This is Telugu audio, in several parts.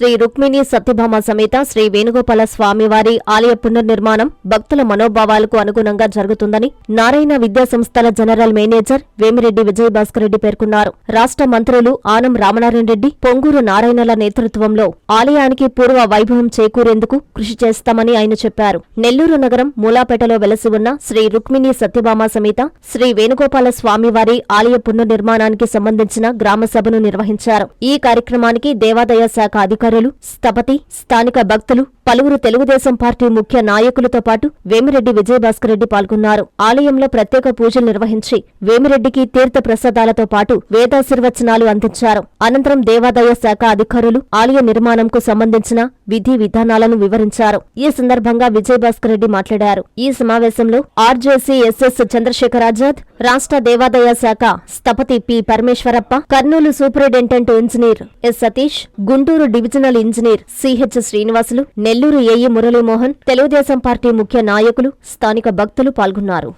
శ్రీ రుక్మిణి సత్యభామ సమేత శ్రీ వేణుగోపాల స్వామివారి ఆలయ పునర్నిర్మాణం భక్తుల మనోభావాలకు అనుగుణంగా జరుగుతుందని నారాయణ విద్యా సంస్థల జనరల్ మేనేజర్ వేమిరెడ్డి విజయభాస్కర్ రెడ్డి పేర్కొన్నారు. రాష్ట్ర మంత్రులు ఆనం రామనారాయణ రెడ్డి పొంగూరు నారాయణల నేతృత్వంలో ఆలయానికి పూర్వ వైభవం చేకూరేందుకు కృషి చేస్తామని ఆయన చెప్పారు. నెల్లూరు నగరం మూలాపేటలో వెలసి ఉన్న శ్రీ రుక్మిణి సత్యభామ సమేత శ్రీ వేణుగోపాల స్వామివారి ఆలయ పునర్నిర్మాణానికి సంబంధించిన గ్రామసభను నిర్వహించారు. ఈ కార్యక్రమానికి దేవాదాయ శాఖ అధికారులు స్థపతి స్థానిక భక్తులు పలువురు తెలుగుదేశం పార్టీ ముఖ్య నాయకులతో పాటు వేమిరెడ్డి విజయభాస్కర్ రెడ్డి పాల్గొన్నారు. ఆలయంలో ప్రత్యేక పూజలు నిర్వహించి వేమిరెడ్డికి తీర్థ ప్రసాదాలతో పాటు వేదాశీర్వచనాలు అందించారు. అనంతరం దేవాదాయ శాఖ అధికారులు ఆలయ నిర్మాణంకు సంబంధించిన విధి విధానాలను వివరించారు. ఈ సందర్భంగా విజయభాస్కర్ రెడ్డి మాట్లాడారు. ఈ సమావేశంలో ఆర్జేసీ ఎస్ఎస్ చంద్రశేఖరాజాద్ రాష్ట్ర దేవాదాయ శాఖ స్థపతి P Parameswarappa Kurnool superintendent engineer S Satish Guntur divisional engineer CH Srinivasulu Nellore AE Muralimohan Telugu Desam party ముఖ్య నాయకులు స్థానిక భక్తులు పాల్గొన్నారు.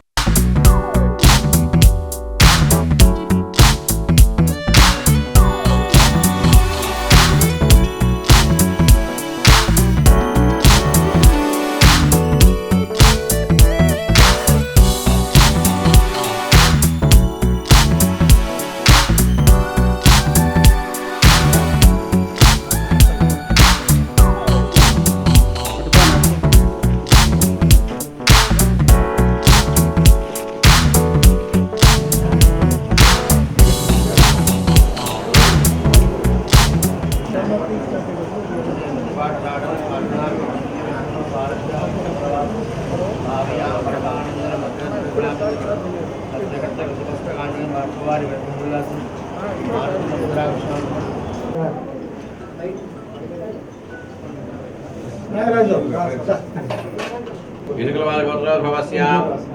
विनुकुलवादगोत्रोद्भवस्य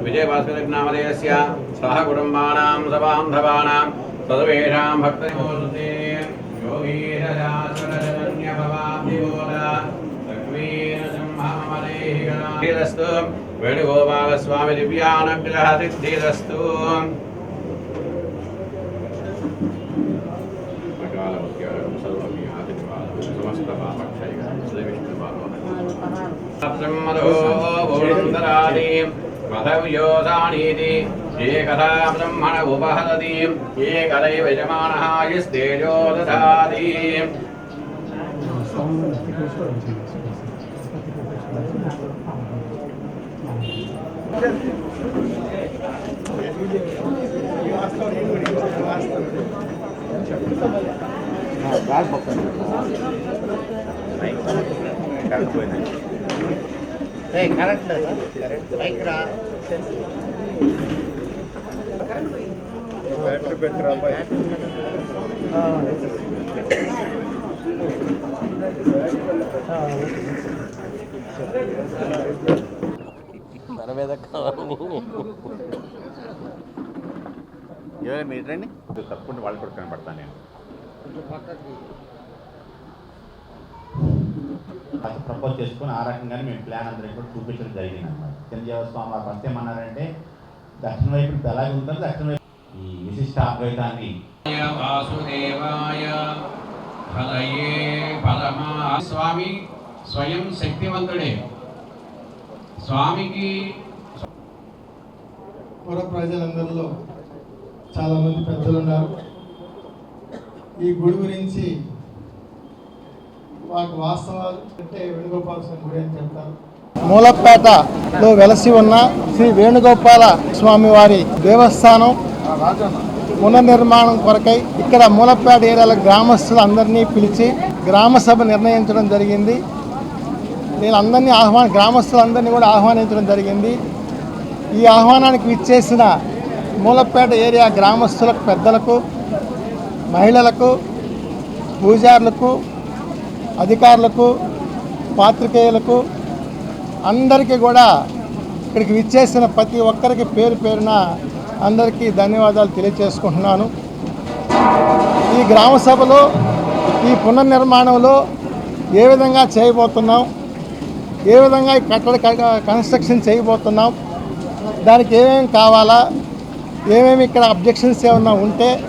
विजयभास्करनामधेयस्य सह कुटुम्बानां सबान्धवानां सर्वेषां भक्तनिमोदते ధీరస్తు. వేణుగోపాలస్వామి దివ్యానుగ్రహ ధీరస్తు. పదవ్యోధానీతి ఏకదా బ్రహ్మణ ఉపహరతి ఏకదైవ యజమానः యస్తేజో కరెంట్ లేదా కరెంట్ బైక్ రా బ్యాటరీ పెట్టరా ఇరవై మీటర్ అండి తప్పకుండా వాళ్ళు కూడా కనపడతాను నేను. అది ప్రపోజ్ చేసుకుని ఆ రకంగానే మేము ప్లాన్ అందరం కూడా చూపించడం జరిగింది అనమాట చిరంజీవ స్వామి వారు ఫస్ట్ ఏమన్నారంటే దక్షిణ వైపు ఇప్పుడు అలాగే ఉంటుంది దక్షిణ వైపు ఈ విశిష్ట అద్వైతాన్ని. వాసుదేవాయ స్వామి స్వయం శక్తివంతుడే. స్వామికి పుర ప్రజలందరిలో చాలామంది పెద్దలు ఉన్నారు ఈ గుడి గురించి వాటి వాస్తవాలు అంటే వేణుగోపాల స్వామి గుడి అని చెప్తారు. మూలపేటలో వెలసి ఉన్న శ్రీ వేణుగోపాల స్వామి వారి దేవస్థానం పునర్నిర్మాణం కొరకై ఇక్కడ మూలపేట ఏరియాల గ్రామస్తులందరినీ పిలిచి గ్రామ సభ నిర్ణయించడం జరిగింది. నేను అందరినీ ఆహ్వాన గ్రామస్తులందరినీ కూడా ఆహ్వానించడం జరిగింది. ఈ ఆహ్వానానికి ఇచ్చేసిన మూలపేట ఏరియా గ్రామస్తులకు పెద్దలకు మహిళలకు పూజారులకు అధికారులకు పాత్రికేయులకు అందరికీ కూడా ఇక్కడికి విచ్చేసిన ప్రతి ఒక్కరికి పేరు పేరున అందరికీ ధన్యవాదాలు తెలియజేసుకుంటున్నాను ఈ గ్రామ సభలో ఈ పునర్నిర్మాణంలో ఏ విధంగా చేయబోతున్నాం? ఏ విధంగా ఈ కట్టడ క- కన్స్ట్రక్షన్ చేయబోతున్నాం దానికి ఏమేమి కావాలా ఏమేమి ఇక్కడ అబ్జెక్షన్స్ ఏమన్నా ఉంటే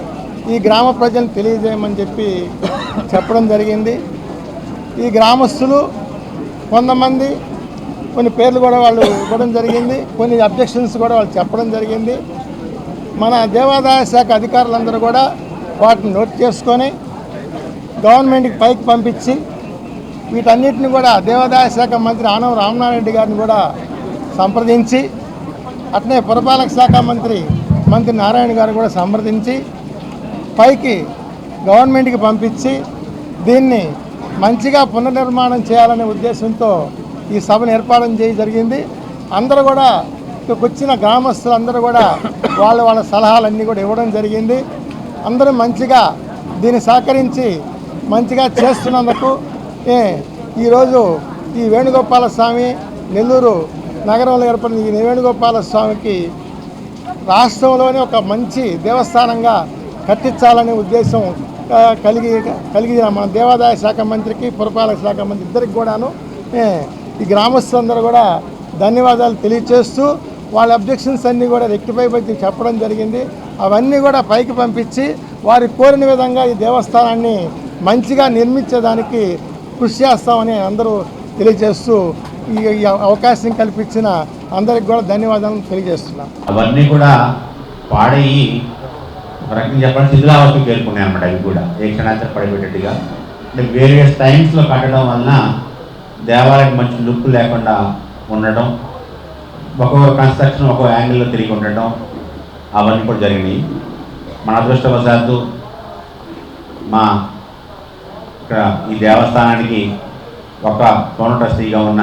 ఈ గ్రామ ప్రజలు తెలియజేయమని చెప్పి చెప్పడం జరిగింది. ఈ గ్రామస్తులు కొంతమంది కొన్ని పేర్లు కూడా వాళ్ళు ఇవ్వడం జరిగింది కొన్ని అబ్జెక్షన్స్ కూడా వాళ్ళు చెప్పడం జరిగింది. మన దేవాదాయ శాఖ అధికారులందరూ కూడా వాటిని నోట్ చేసుకొని గవర్నమెంట్కి పైకి పంపించి వీటన్నిటిని కూడా దేవాదాయ శాఖ మంత్రి ఆనవ రామనారాయణ గారిని కూడా సంప్రదించి అట్నే పురపాలక శాఖ మంత్రి మంత్రి నారాయణ గారు కూడా సంప్రదించి పైకి గవర్నమెంట్కి పంపించి దీన్ని మంచిగా పునర్నిర్మాణం చేయాలనే ఉద్దేశంతో ఈ సభను ఏర్పాటు చేయ జరిగింది. అందరూ కూడా ఇక్కడికి వచ్చిన గ్రామస్తులు అందరూ కూడా వాళ్ళ వాళ్ళ సలహాలన్నీ కూడా ఇవ్వడం జరిగింది. అందరూ మంచిగా దీన్ని సహకరించి మంచిగా చేస్తున్నందుకు ఈరోజు ఈ వేణుగోపాల స్వామి నెల్లూరు నగరంలో ఏర్పడిన ఈ వేణుగోపాల స్వామికి రాష్ట్రంలోనే ఒక మంచి దేవస్థానంగా కట్టించాలనే ఉద్దేశం కలిగి కలిగిన మన దేవాదాయ శాఖ మంత్రికి పురపాలక శాఖ మంత్రి ఇద్దరికి కూడాను. ఈ గ్రామస్తులందరూ కూడా ధన్యవాదాలు తెలియచేస్తూ వాళ్ళ అబ్జెక్షన్స్ అన్నీ కూడా రెక్టిఫై పట్టి చెప్పడం జరిగింది. అవన్నీ కూడా పైకి పంపించి వారి కోరిన విధంగా ఈ దేవస్థానాన్ని మంచిగా నిర్మించేదానికి కృషి చేస్తామని అందరూ తెలియజేస్తూ ఈ అవకాశం కల్పించిన అందరికి కూడా ధన్యవాదాలు తెలియజేస్తున్నాం. అవన్నీ కూడా పాడయి రకంగా చెప్పండి శిథిలావస్థకు చేరుకున్నాయి అనమాట అవి కూడా. ఏ క్షణాచర పడిపెట్టేట్టుగా అంటే వేరియస్ టైమ్స్లో కట్టడం వలన దేవాలయం మంచి లుక్ లేకుండా ఉండటం ఒక్కొక్క కన్స్ట్రక్షన్ ఒక్కో యాంగిల్లో తిరిగి ఉండటం అవన్నీ కూడా జరిగినాయి. మన అదృష్టవశాత్తు మా ఇక్కడ ఈ దేవస్థానానికి ఒక టోన ట్రస్టీగా ఉన్న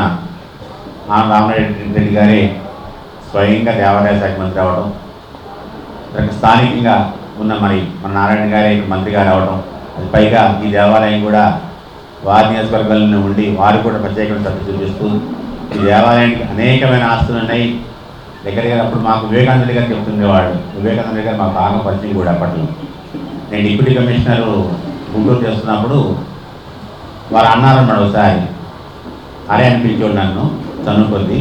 ఆ రామరెడ్డి రెడ్డి గారే స్వయంగా దేవాదాయ శాఖ మంత్రి అవ్వడం ఇక్కడ స్థానికంగా ఉన్న మరి మన నారాయణ గారే మంత్రి గారు అవ్వడం అది పైగా ఈ దేవాలయం కూడా వారి నియోజకవర్గాల్లో ఉండి వారు కూడా ప్రత్యేకమైన శ్రద్ధ చూపిస్తూ ఈ దేవాలయానికి అనేకమైన ఆస్తులు ఉన్నాయి. దగ్గర అప్పుడు మాకు వివేకానంద గారు చెప్తుండేవాడు వివేకానంద గారు మాకు బాగా పరిచయం కూడా అప్పట్లో. నేను డిప్యూటీ కమిషనర్ గుంటూరు చేస్తున్నప్పుడు వారు అన్నారు అన్నమాట ఒకసారి అరే అనిపించాడు నన్ను చదువుకొద్ది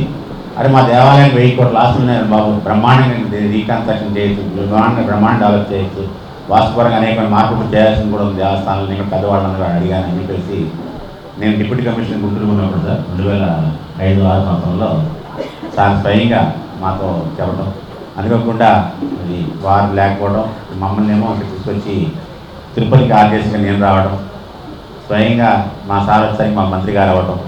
అరే మా దేవాలయం వెయ్యి కోట్ల ఆస్తులు ఉన్నాయి బాబు బ్రహ్మాండంగా రీకన్స్ట్రక్షన్ చేయొచ్చు బ్రహ్మాండంగా బ్రహ్మాండ డెవలప్ చేయొచ్చు. వాస్తుపరంగా అనేక మార్పులు చేయాల్సింది కూడా ఉంది నేను ఇక్కడ పెద్దవాళ్ళందరూ అడిగాను అని చెప్పేసి. నేను డిప్యూటీ కమిషనర్ గుంటూరు ఉన్నప్పుడు సార్ రెండు వేల ఐదు ఆరు సంవత్సరంలో సార్ స్వయంగా మాతో చెప్పడం అనుకోకుండా అది వారు లేకపోవడం మమ్మల్ని ఏమో ఇక్కడ తీసుకొచ్చి తిరుపతికి ఆర్డేస్గా నేను రావడం స్వయంగా మా సార్ వచ్చాక మా మంత్రి గారు అవ్వటం.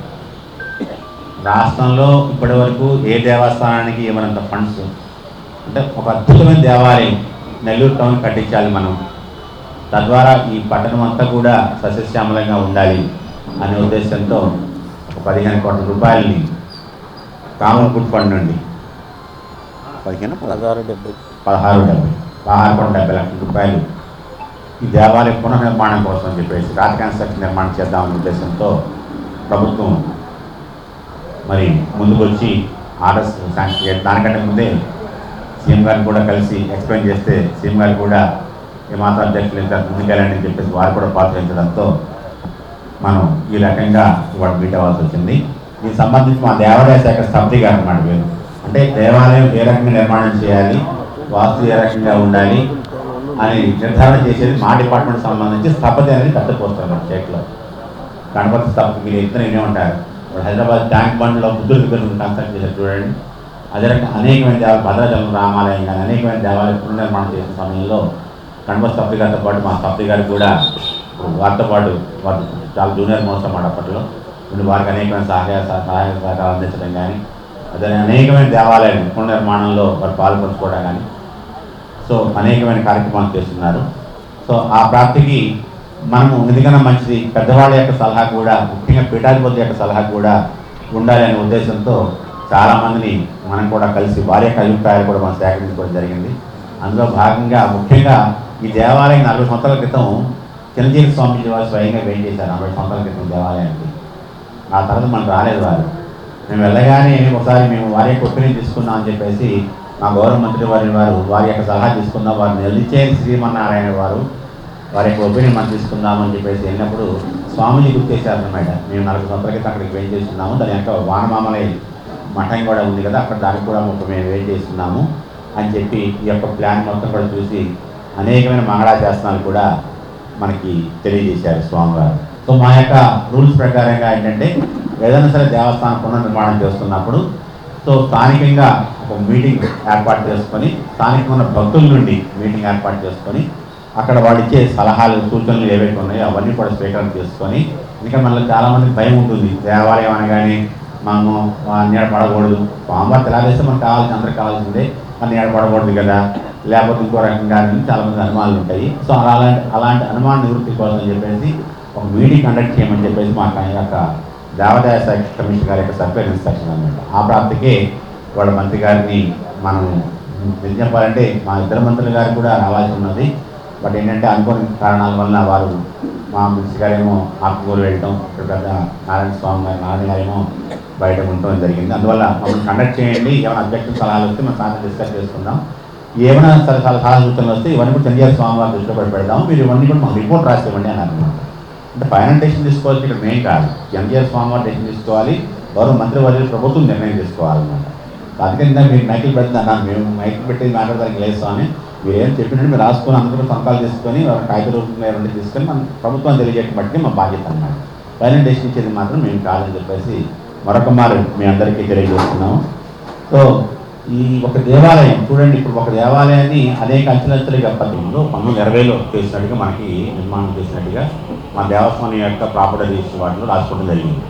రాష్ట్రంలో ఇప్పటి వరకు ఏ దేవస్థానానికి ఇవ్వనంత ఫండ్స్ అంటే ఒక అద్భుతమైన దేవాలయం నెల్లూరు టౌన్ కట్టించాలి మనం. తద్వారా ఈ పట్టణం అంతా కూడా సస్యశ్యామలంగా ఉండాలి అనే ఉద్దేశంతో ఒక పదిహేను కోట్ల రూపాయలని కామన్ గుడ్ ఫండ్ నుండి పదిహేను పదహారు డెబ్బై. పదహారు డెబ్బై. పదహారు కోట్ల డెబ్బై లక్షల రూపాయలు. ఈ దేవాలయ పునర్నిర్మాణం కోసం చెప్పేసి రాతి కన్స్ట్రక్షన్ నిర్మాణం చేద్దామనే ఉద్దేశంతో ప్రభుత్వం మరి ముందుకొచ్చి ఆర్డర్స్ శాంక్షన్ చేయాలి దానికంటే ముందే సీఎం గారిని కూడా కలిసి ఎక్స్ప్లెయిన్ చేస్తే సీఎం గారు కూడా ఏమాత్రం అధ్యక్షులు ఇంకా ముందుకెళ్ళండి అని చెప్పేసి వారు కూడా ప్రోత్సహించడంతో మనం ఈ రకంగా ఇవాళ మీట్ అవ్వాల్సి వచ్చింది. దీనికి సంబంధించి మా దేవాలయ శాఖ స్థపతి గారు అన్నమాట వీరు. అంటే దేవాలయం ఏ రకంగా నిర్మాణం చేయాలి వాస్తు ఏ రకంగా ఉండాలి అని నిర్ధారణ చేసేది మా డిపార్ట్మెంట్ సంబంధించి స్థపతి అనేది పెద్ద పోస్తారు మన చేతిలో గణపతి స్థపతి మీరు ఇద్దరు వినే ఉంటారు. హైదరాబాద్ ట్యాంక్ బండ్లో బుద్ధుల విగ్రహం కన్స్ట్రక్ట్ చేశారు చూడండి. అదే రకంగా అనేకమైన దేవాలయం భద్రాచలం రామాలయం కానీ అనేకమైన దేవాలయం పునర్నిర్మాణం చేసిన సమయంలో గణపతి స్థపతి గారితో పాటు మా స్థపతి గారు కూడా వారితో పాటు వారు చాలా జూనియర్ మోసం మాట అప్పట్లో. ఇప్పుడు వారికి అనేకమైన సహాయ సహాయ సహకారాలు అందించడం కానీ అదే అనేకమైన దేవాలయాలు పునర్నిర్మాణంలో వారు పాల్పంచుకోవడం కానీ సో అనేకమైన కార్యక్రమాలు చేస్తున్నారు. సో ఆ ప్రాప్తికి మనము ఎందుకన్నా మంచిది? పెద్దవాళ్ళ యొక్క సలహా కూడా ముఖ్యంగా పీఠాధిపతి యొక్క సలహా కూడా ఉండాలి అనే ఉద్దేశంతో చాలామందిని మనం కూడా కలిసి వారి యొక్క అభిప్రాయాలు కూడా మనం సేకరించుకోవడం జరిగింది. అందులో భాగంగా ముఖ్యంగా ఈ దేవాలయం నలభై సంవత్సరాల క్రితం చిరంజీవి స్వామి వారు స్వయంగా వెయిట్ చేశారు. నలభై సంవత్సరాల క్రితం దేవాలయానికి ఆ తర్వాత మనం రాలేదు వారు. మేము వెళ్ళగానే ఒకసారి మేము వారి యొక్క ఒపీనియన్ తీసుకున్నాం అని చెప్పేసి మా గౌరవ మంత్రి వారి వారు వారి యొక్క సలహా తీసుకుందాం వారిని నిలిచే శ్రీమన్నారాయణ వారు వారి యొక్క ఒపీనియన్ మనం తీసుకుందామని చెప్పేసి వెళ్ళినప్పుడు స్వామిజీ గుర్తు చేశారు మేము నలభై సంవత్సరాల క్రితం అక్కడికి వెయిట్ చేస్తున్నాము. దాని యొక్క వానమామలై మఠం కూడా ఉంది కదా అక్కడ దానికి కూడా ఒక మేము వెయిట్ చేస్తున్నాము అని చెప్పి ఈ యొక్క ప్లాన్ మొత్తం కూడా చూసి అనేకమైన మంగళాశాసనాలు కూడా మనకి తెలియజేశారు స్వామివారు. సో మా యొక్క రూల్స్ ప్రకారంగా ఏంటంటే ఏదైనా సరే దేవస్థానం పునర్నిర్మాణం చేస్తున్నప్పుడు సో స్థానికంగా ఒక మీటింగ్ ఏర్పాటు చేసుకొని స్థానికంగా ఉన్న భక్తుల నుండి మీటింగ్ ఏర్పాటు చేసుకొని అక్కడ వాళ్ళు ఇచ్చే సలహాలు సూచనలు ఏవైతే ఉన్నాయో అవన్నీ కూడా స్వీకారం చేసుకొని ఇంకా మనలో చాలామంది భయం ఉంటుంది. దేవాలయం అనగానే మనము ఆ, నీడ పడకూడదు. స్వామివారి తెలాలేస్తే మనకు కావాల్సి అందరికి కావాల్సిందే. మన నీడ కదా. లేకపోతే ఇంకో రకంగా చాలామంది అనుమానాలు ఉంటాయి. సో అలాంటి అలాంటి అనుమాన నివృత్తి కోసం చెప్పేసి ఒక మీటింగ్ కండక్ట్ చేయమని చెప్పేసి మాకు ఆయన యొక్క దేవాదాయ శాఖ కమిషన్ గారి యొక్క సర్వే ఇన్స్ట్రక్షన్ అనమాట ఆ ప్రాప్తికే వాళ్ళ మంత్రి గారిని మనం నిజం చెప్పాలంటే మా ఇద్దరు మంత్రులు గారు కూడా రావాల్సి ఉన్నది. బట్ ఏంటంటే అనుకోని కారణాల వలన వారు మా మినిస్టర్ గారేమో ఆకుకూరు వెళ్ళటం ఇక్కడ పెద్ద నారాయణ స్వామి గారు నారాయణ గారేమో బయట ఉండటం జరిగింది. అందువల్ల మమ్మల్ని కండక్ట్ చేయండి. ఏమైనా అబ్జెక్టివ్ సలహాలు వస్తే మనం సాయంత్రం డిస్కస్ చేసుకుందాం. ఏమైనా సరే సలహా సలహా సూచనలు వస్తే ఇవన్నీ కూడా చంద్రబాబు స్వామి వారి దృష్టిలో పెడతాం పెడదాం మీరు ఇవన్నీ కూడా మాకు రిపోర్ట్ రాసి ఇవ్వండి అని అంటే ఫైనల్ డెసిషన్ ఇక్కడ మెయిన్ కాదు. ఎంజీఆర్ స్వామి వారు డెసిషన్ తీసుకోవాలి. వారు మంత్రి వారి ప్రభుత్వం నిర్ణయం తీసుకోవాలన్నమాట. అందుకని ఇందాక మీరు మైకిల్ పెడుతుంది అన్నాను మేము మైకిల్ పెట్టి మాట్లాడడానికి లేదు స్వామి. మీరు ఏం చెప్పినట్టు మీరు రాసుకొని అందరూ సంతకాలు తీసుకొని కాగిత రూపంలో రెండు తీసుకొని మన ప్రభుత్వం తెలియజేయడం బట్టి మా బాధ్యత అన్నమాట. పైన డెసిషన్ ఇచ్చేది మాత్రం మేము కాదని చెప్పేసి మరొక మారు మీ అందరికీ తెలియజేస్తున్నాము. సో ఈ ఒక దేవాలయం చూడండి. ఇప్పుడు ఒక దేవాలయాన్ని అనేక అంచెలంచెలుగా పద్ధతిలో పంతొమ్మిది ఇరవైలో చేసినట్టుగా మనకి నిర్మాణం చేసినట్టుగా మా దేవస్థానం యొక్క ప్రాపర్టీ రిజిస్టర్ వాటిలో రాసుకోవడం జరిగింది.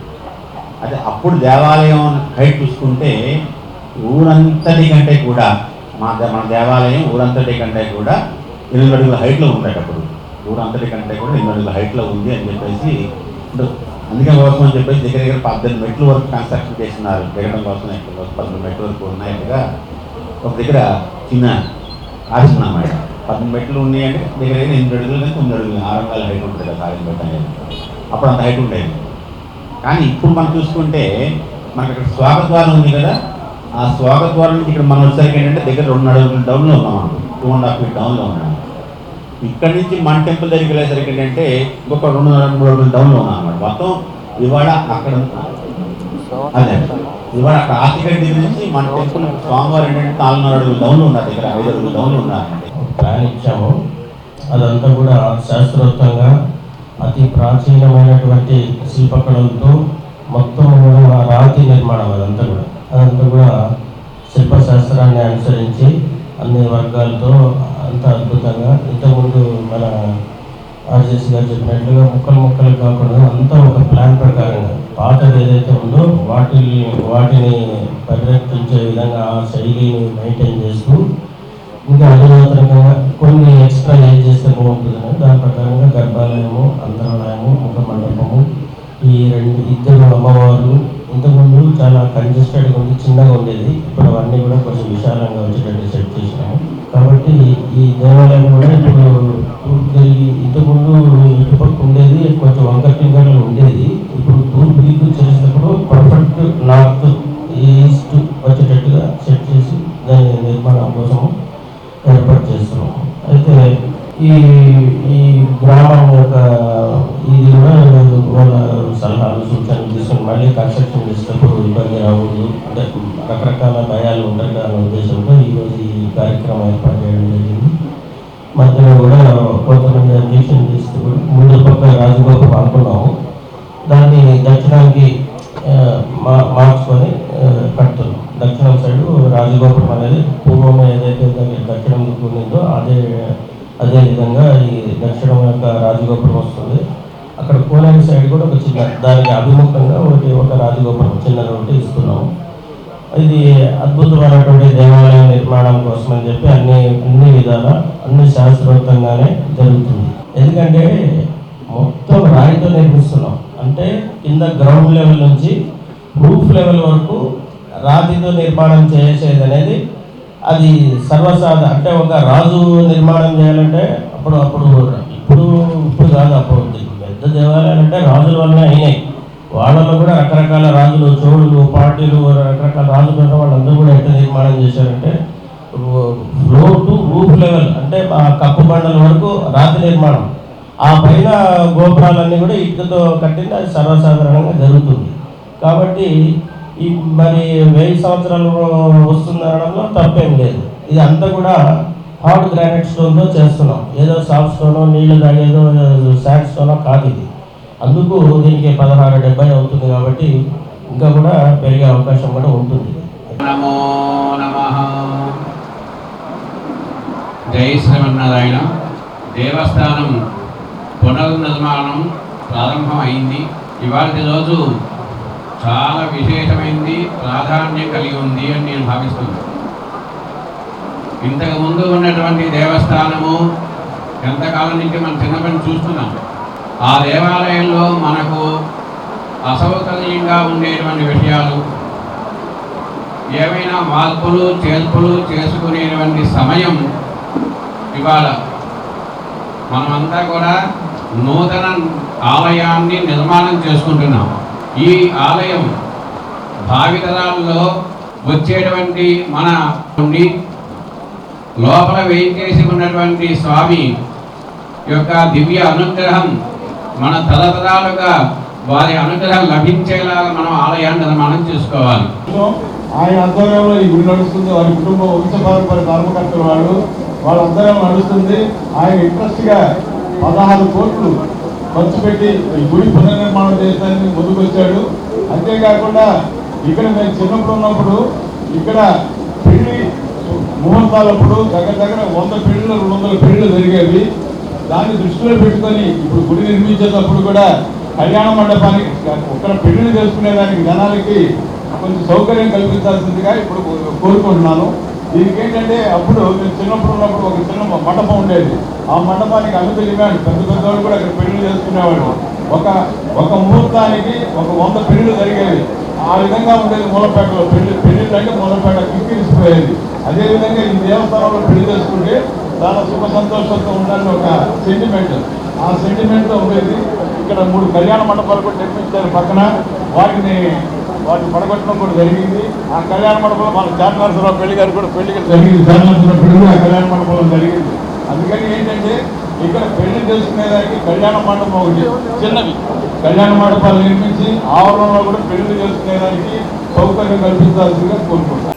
అదే అప్పుడు దేవాలయం హైట్ చూసుకుంటే ఊరంతటి కంటే కూడా మా దే- మన దేవాలయం ఊరంతటి కంటే కూడా ఎనిమిది అడుగుల హైట్లో ఉండేటప్పుడు ఊరంతటి కంటే కూడా ఎనిమిది అడుగుల హైట్లో ఉంది అని చెప్పేసి అందుకే కోసం అని చెప్పేసి దగ్గర దగ్గర పద్దెనిమిది మెట్ల వరకు కన్స్ట్రక్షన్ చేస్తున్నారు. దిగడం కోసం పద్దెనిమిది మెట్ల వరకు ఉన్నాయట్టుగా ఒక దగ్గర చిన్న ఆలోచన అన్నమాట పద్దెనిమిది మెట్లు ఉన్నాయి అంటే దగ్గర దగ్గర ఎనిమిది అడుగులు కానీ తొమ్మిది అడుగులు. ఆరు వందల హైట్ ఉంటుంది కదా సాయం బెట్ అనేది. అప్పుడు అంత హైట్ ఉండేది. కానీ ఇప్పుడు మనం చూసుకుంటే మనకి ఇక్కడ స్వాగద్వారం ఉంది కదా. ఆ స్వాగద్వారం నుంచి ఇక్కడ మనం వచ్చేసరికి ఏంటంటే దగ్గర రెండు అడుగులు డౌన్లో ఉన్నాం మనం. టూ అండ్ హాఫ్ ఫీట్ డౌన్లో ఉన్నాం ఇక్కడ నుంచి మన టెంపుల్ దగ్గరికి వెళ్ళేసరికి ఏంటంటే ఇంకొక రెండు మూడు అడుగులు డౌన్లో ఉన్నాం అన్నమాట మొత్తం ఇవాళ అక్కడ అదే. ఇవాళ అక్కడ ఆర్టికల్ దగ్గర నుంచి మన టెంపుల్ స్వామివారు ఏంటంటే నాలుగున్నర అడుగులు డౌన్లో ఉన్నారు. దగ్గర ఐదు అడుగులు డౌన్లో ఉన్నారండి ప్లాన్ ఇచ్చాము అదంతా కూడా శాస్త్రోక్తంగా అతి ప్రాచీనమైనటువంటి శిల్పకళలతో మొత్తం కూడా రాతి నిర్మాణం అదంతా కూడా. అదంతా కూడా శిల్పశాస్త్రాన్ని అనుసరించి అన్ని వర్గాలతో అంత అద్భుతంగా ఇంతకుముందు మన ఆర్జేసి గారు చెప్పినట్లుగా ముక్కలు ముక్కలు కాకుండా అంతా ఒక ప్లాన్ ప్రకారంగా పాతది ఏదైతే ఉందో వాటిని వాటిని పరిరక్షించే విధంగా ఆ శైలిని మెయింటైన్ చేస్తూ ఇంకా అధునాతనంగా కొన్ని ఎక్స్ట్రా ఏం చేస్తే బాగుంటుందని దాని ప్రకారంగా గర్భాలయము అంతరాలయము ముఖ మండపము ఈ రెండు ఇద్దరు అమ్మవారు ఇంతకుముందు చాలా కంజెస్టెడ్గా ఉంది చిన్నగా ఉండేది. ఇప్పుడు అవన్నీ కూడా కొంచెం విశాలంగా వచ్చేటట్టు సెట్ చేసినాము. కాబట్టి ఈ దేవాలయం కూడా ఇప్పుడు తూర్పు ఇంతకుముందు ఇటుపక్క ఉండేది కొంచెం వంకర టింకర్లు ఉండేది. ఇప్పుడు తూర్పు దిక్కు చేసినప్పుడు పర్ఫెక్ట్ నార్త్ ఈస్ట్ వచ్చేటట్టుగా సెట్ చేసి దాని నిర్మాణం కోసము ఈ ఈ గ్రామం యొక్క ఇది వాళ్ళ సలహాలు సూచనలు తీసుకుని మళ్ళీ కన్స్ట్రక్షన్ చేసినప్పుడు ఇబ్బంది రావద్దు అంటే రకరకాల భయాలు ఉంటాయి అనే ఉద్దేశంతో ఈరోజు ఈ కార్యక్రమం ఏర్పాటు చేయడం జరిగింది. మధ్యలో కూడా కొంతమంది అబ్జెక్షన్ చేస్తూ ముందు పక్క రాజగోపాల్ అనుకున్నాము దాన్ని దక్షిణానికి మా మార్చుకొని ఆ, కడుతున్నాం. దక్షిణం సైడ్ రాజగోపురం అనేది పూర్వం ఏదైతే దానికి దక్షిణం ఉందో అదే అదేవిధంగా ఈ దక్షిణం యొక్క రాజగోపురం వస్తుంది. అక్కడ కోనేరు సైడ్ కూడా ఒక చిన్న దానికి అభిముఖంగా ఒకటి ఒక రాజగోపురం చిన్నది ఒకటి ఇస్తున్నాము ఇది అద్భుతమైనటువంటి దేవాలయ నిర్మాణం కోసం అని చెప్పి అన్ని అన్ని విధాల అన్ని శాస్త్రోక్తంగానే జరుగుతుంది. ఎందుకంటే మొత్తం రాయితో నిర్మిస్తున్నాం. అంటే కింద గ్రౌండ్ లెవెల్ నుంచి రూఫ్ లెవెల్ వరకు రాతితో నిర్మాణం చేసేది అనేది అది సర్వసాధ అంటే ఒక రాజు నిర్మాణం చేయాలంటే అప్పుడు అప్పుడు ఇప్పుడు ఇప్పుడు కాదు అప్పుడు పెద్ద దేవాలయాలు అంటే రాజుల వల్ల అయినాయి వాళ్ళలో కూడా రకరకాల రాజులు చోళులు పార్టీలు రకరకాల రాజులు ఉన్న వాళ్ళందరూ కూడా ఎట్లా నిర్మాణం చేశారంటే ఫ్లోర్ టు రూఫ్ లెవెల్ అంటే ఆ కప్పు బండల వరకు రాతి నిర్మాణం. ఆ పైన గోపురాలన్నీ కూడా ఇటుకతో కట్టింది అది సర్వసాధారణంగా జరుగుతుంది. కాబట్టి ఈ మరి వెయ్యి సంవత్సరాలు వస్తుందనడంలో తప్పేం లేదు. ఇది అంతా కూడా హార్డ్ గ్రానైట్ స్టోన్తో చేస్తున్నాం. ఏదో సాఫ్ట్ స్టోనో నీళ్ళు తాగేదో శాండ్ స్టోనో కాదు ఇది. అందుకు దీనికి పదహారు డెబ్బై అవుతుంది కాబట్టి ఇంకా కూడా పెరిగే అవకాశం కూడా ఉంటుంది. నమో నమ. జై శ్రీమన్నారాయణ. దేవస్థానం పునర్నిర్మాణం ప్రారంభం అయింది. ఇవాటి రోజు చాలా విశేషమైంది ప్రాధాన్యం కలిగి ఉంది అని నేను భావిస్తున్నాను. ఇంతకు ముందు ఉన్నటువంటి దేవస్థానము ఎంతకాలం నుంచి మనం చిన్నపని చూస్తున్నాం. ఆ దేవాలయంలో మనకు అసౌకర్యంగా ఉండేటువంటి విషయాలు ఏవైనా మార్పులు చేర్పులు చేసుకునేటువంటి సమయం ఇవాళ మనమంతా కూడా నూతన ఆలయాన్ని నిర్మాణం చేసుకుంటున్నాం. ఈ ఆలయం భావితరాల్లో వచ్చేటువంటి మన నుండి లోపల వేయించేసి ఉన్నటువంటి స్వామి యొక్క దివ్య అనుగ్రహం మన తరతరాలుగా వారి అనుగ్రహం లభించేలాగా మనం ఆలయాన్ని నిర్మాణం చేసుకోవాలి. ఆయన ఆధ్వర్యంలో ఈ గుడి నడుస్తుంది. వారి కుటుంబ వంశపారంపర్య ధర్మకర్తలు వాళ్ళు. వాళ్ళ ఆధ్వర్యంలో నడుస్తుంది. ఆయన ఇంట్రెస్ట్గా పదహారు కోట్లు ఖర్చు పెట్టి ఈ గుడి పునర్నిర్మాణం చేయడానికి ముందుకు వచ్చాడు అంతేకాకుండా ఇక్కడ మేము చిన్నప్పుడు ఉన్నప్పుడు ఇక్కడ పెళ్ళి ముహూర్తాలప్పుడు దగ్గర దగ్గర వంద పెళ్ళిళ్ళు రెండు వందల పెళ్ళిళ్ళు జరిగేవి. దాన్ని దృష్టిలో పెట్టుకొని ఇప్పుడు గుడి నిర్మించేటప్పుడు కూడా కళ్యాణ మండపానికి ఒక్కడ పెళ్ళిని చేసుకునేదానికి జనాలకి కొంచెం సౌకర్యం కల్పించాల్సిందిగా ఇప్పుడు కోరుకుంటున్నాను. దీనికి ఏంటంటే అప్పుడు మేము చిన్నప్పుడు ఉన్నప్పుడు ఒక చిన్న మండపం ఉండేది. ఆ మండపానికి అనుమతి డిమాండ్ పెద్ద పెద్ద వాళ్ళు కూడా అక్కడ పెళ్ళి చేసుకునేవాళ్ళు. ఒక ఒక ముహూర్తానికి ఒక వంద పెళ్ళిళ్ళు జరిగేవి. ఆ విధంగా ఉండేది మూలపేటలో. పెళ్ళి పెళ్ళిళ్ళు అంటే మూలపేట కిక్కిరిసిపోయేది అదేవిధంగా ఈ దేవస్థానంలో పెళ్ళి చేసుకుంటే చాలా సుఖ సంతోషంతో ఉండాలని ఒక సెంటిమెంట్ ఆ సెంటిమెంట్ ఉండేది. ఇక్కడ మూడు కళ్యాణ మండపాలు కూడా నిర్మించారు పక్కన. వాటిని వాటిని పడగొట్టడం కూడా జరిగింది. ఆ కళ్యాణ మండపంలో మన చాటనరసరావు పెళ్ళి గారు కూడా పెళ్ళి జరిగింది. చాటనరసరావు పెళ్ళి ఆ కళ్యాణ మండపంలో జరిగింది. అందుకని ఏంటంటే ఇక్కడ పెళ్ళి చేసుకునేదానికి కళ్యాణ మండపం ఒకటి చిన్నవి కళ్యాణ మండపాలు నిర్మించి ఆవరణలో కూడా పెళ్ళి చేసుకునేదానికి సౌకర్యం కల్పించాల్సిందిగా కోరుకుంటున్నాను.